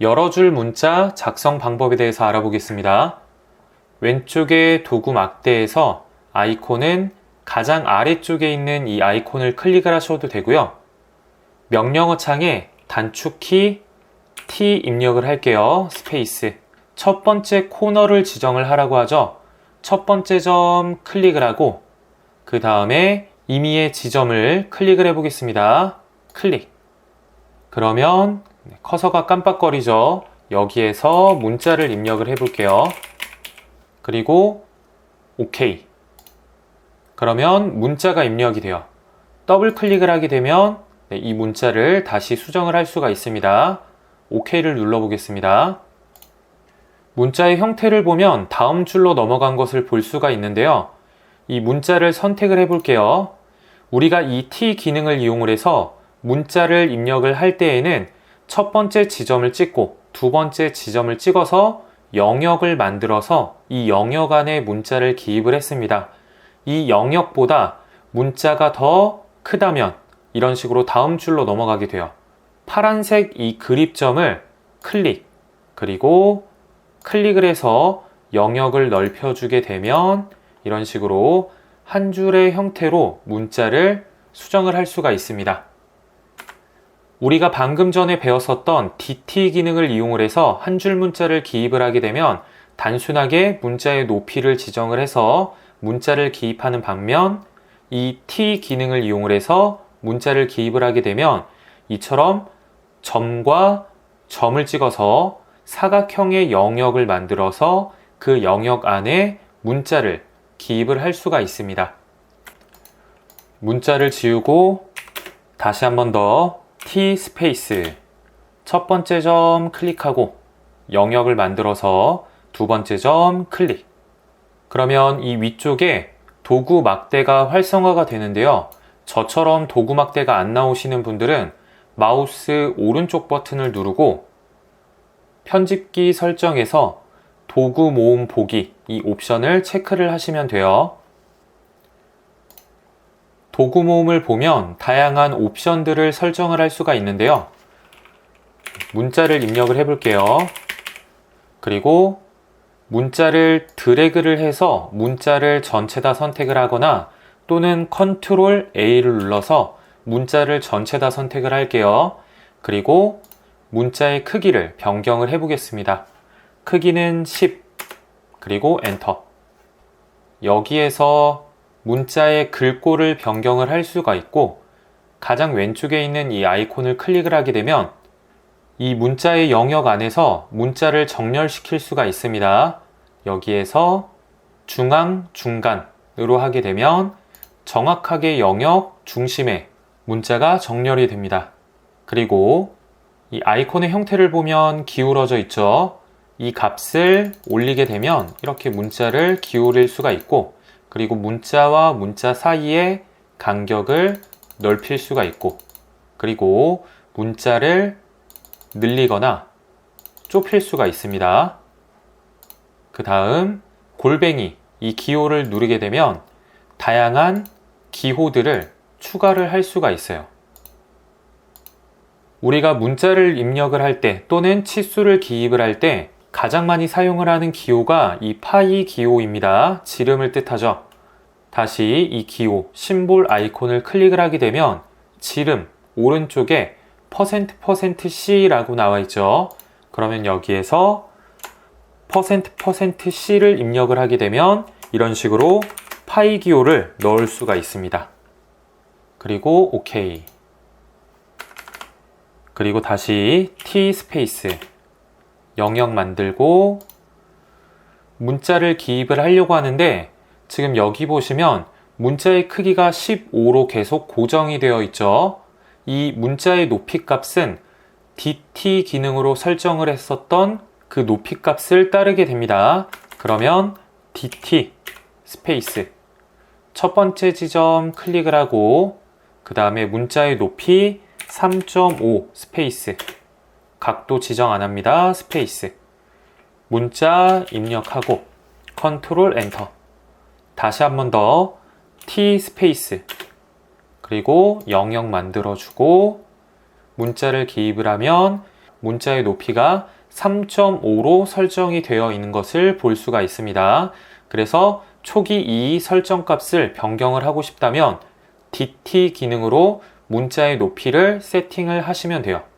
여러 줄 문자 작성 방법에 대해서 알아보겠습니다. 왼쪽의 도구 막대에서 아이콘은 가장 아래쪽에 있는 이 아이콘을 클릭을 하셔도 되고요. 명령어 창에 단축키 T 입력을 할게요. 스페이스. 첫 번째 코너를 지정을 하라고 하죠. 첫 번째 점 클릭을 하고 그 다음에 임의의 지점을 클릭을 해 보겠습니다. 클릭. 그러면 커서가 깜빡거리죠. 여기에서 문자를 입력을 해 볼게요. 그리고 OK. 그러면 문자가 입력이 돼요. 더블 클릭을 하게 되면 네, 이 문자를 다시 수정을 할 수가 있습니다. OK를 눌러 보겠습니다. 문자의 형태를 보면 다음 줄로 넘어간 것을 볼 수가 있는데요. 이 문자를 선택을 해 볼게요. 우리가 이 T 기능을 이용을 해서 문자를 입력을 할 때에는 첫 번째 지점을 찍고 두 번째 지점을 찍어서 영역을 만들어서 이 영역 안에 문자를 기입을 했습니다. 이 영역보다 문자가 더 크다면 이런 식으로 다음 줄로 넘어가게 돼요. 파란색 이 그립점을 클릭, 그리고 클릭을 해서 영역을 넓혀주게 되면 이런 식으로 한 줄의 형태로 문자를 수정을 할 수가 있습니다. 우리가 방금 전에 배웠었던 DT 기능을 이용을 해서 한 줄 문자를 기입을 하게 되면 단순하게 문자의 높이를 지정을 해서 문자를 기입하는 반면 이 T 기능을 이용을 해서 문자를 기입을 하게 되면 이처럼 점과 점을 찍어서 사각형의 영역을 만들어서 그 영역 안에 문자를 기입을 할 수가 있습니다. 문자를 지우고 다시 한 번 더 T 스페이스 첫 번째 점 클릭하고 영역을 만들어서 두 번째 점 클릭. 그러면 이 위쪽에 도구 막대가 활성화가 되는데요. 저처럼 도구 막대가 안 나오시는 분들은 마우스 오른쪽 버튼을 누르고 편집기 설정에서 도구 모음 보기 이 옵션을 체크를 하시면 돼요. 도구 모음을 보면 다양한 옵션들을 설정을 할 수가 있는데요. 문자를 입력을 해 볼게요. 그리고 문자를 드래그를 해서 문자를 전체 다 선택을 하거나 또는 컨트롤 A를 눌러서 문자를 전체 다 선택을 할게요. 그리고 문자의 크기를 변경을 해 보겠습니다. 크기는 10 그리고 엔터 여기에서 문자의 글꼴을 변경을 할 수가 있고 가장 왼쪽에 있는 이 아이콘을 클릭을 하게 되면 이 문자의 영역 안에서 문자를 정렬시킬 수가 있습니다. 여기에서 중앙, 중간으로 하게 되면 정확하게 영역 중심에 문자가 정렬이 됩니다. 그리고 이 아이콘의 형태를 보면 기울어져 있죠. 이 값을 올리게 되면 이렇게 문자를 기울일 수가 있고 그리고 문자와 문자 사이의 간격을 넓힐 수가 있고 그리고 문자를 늘리거나 좁힐 수가 있습니다. 그 다음 골뱅이 이 기호를 누르게 되면 다양한 기호들을 추가를 할 수가 있어요. 우리가 문자를 입력을 할 때 또는 치수를 기입을 할 때 가장 많이 사용을 하는 기호가 이 파이 기호입니다. 지름을 뜻하죠. 다시 이 기호, 심볼 아이콘을 클릭을 하게 되면 지름 오른쪽에 퍼센트 퍼센트 %C라고 나와 있죠. 그러면 여기에서 퍼센트 퍼센트 %C를 입력을 하게 되면 이런 식으로 파이 기호를 넣을 수가 있습니다. 그리고 OK. 그리고 다시 T 스페이스 영역 만들고 문자를 기입을 하려고 하는데 지금 여기 보시면 문자의 크기가 15로 계속 고정이 되어 있죠. 이 문자의 높이 값은 DT 기능으로 설정을 했었던 그 높이 값을 따르게 됩니다. 그러면 DT 스페이스 첫 번째 지점 클릭을 하고 그 다음에 문자의 높이 3.5 스페이스 각도 지정 안 합니다. 스페이스 문자 입력하고 컨트롤 엔터 다시 한 번 더 T 스페이스 그리고 영역 만들어주고 문자를 기입을 하면 문자의 높이가 3.5로 설정이 되어 있는 것을 볼 수가 있습니다. 그래서 초기 이 설정 값을 변경을 하고 싶다면 DT 기능으로 문자의 높이를 세팅을 하시면 돼요.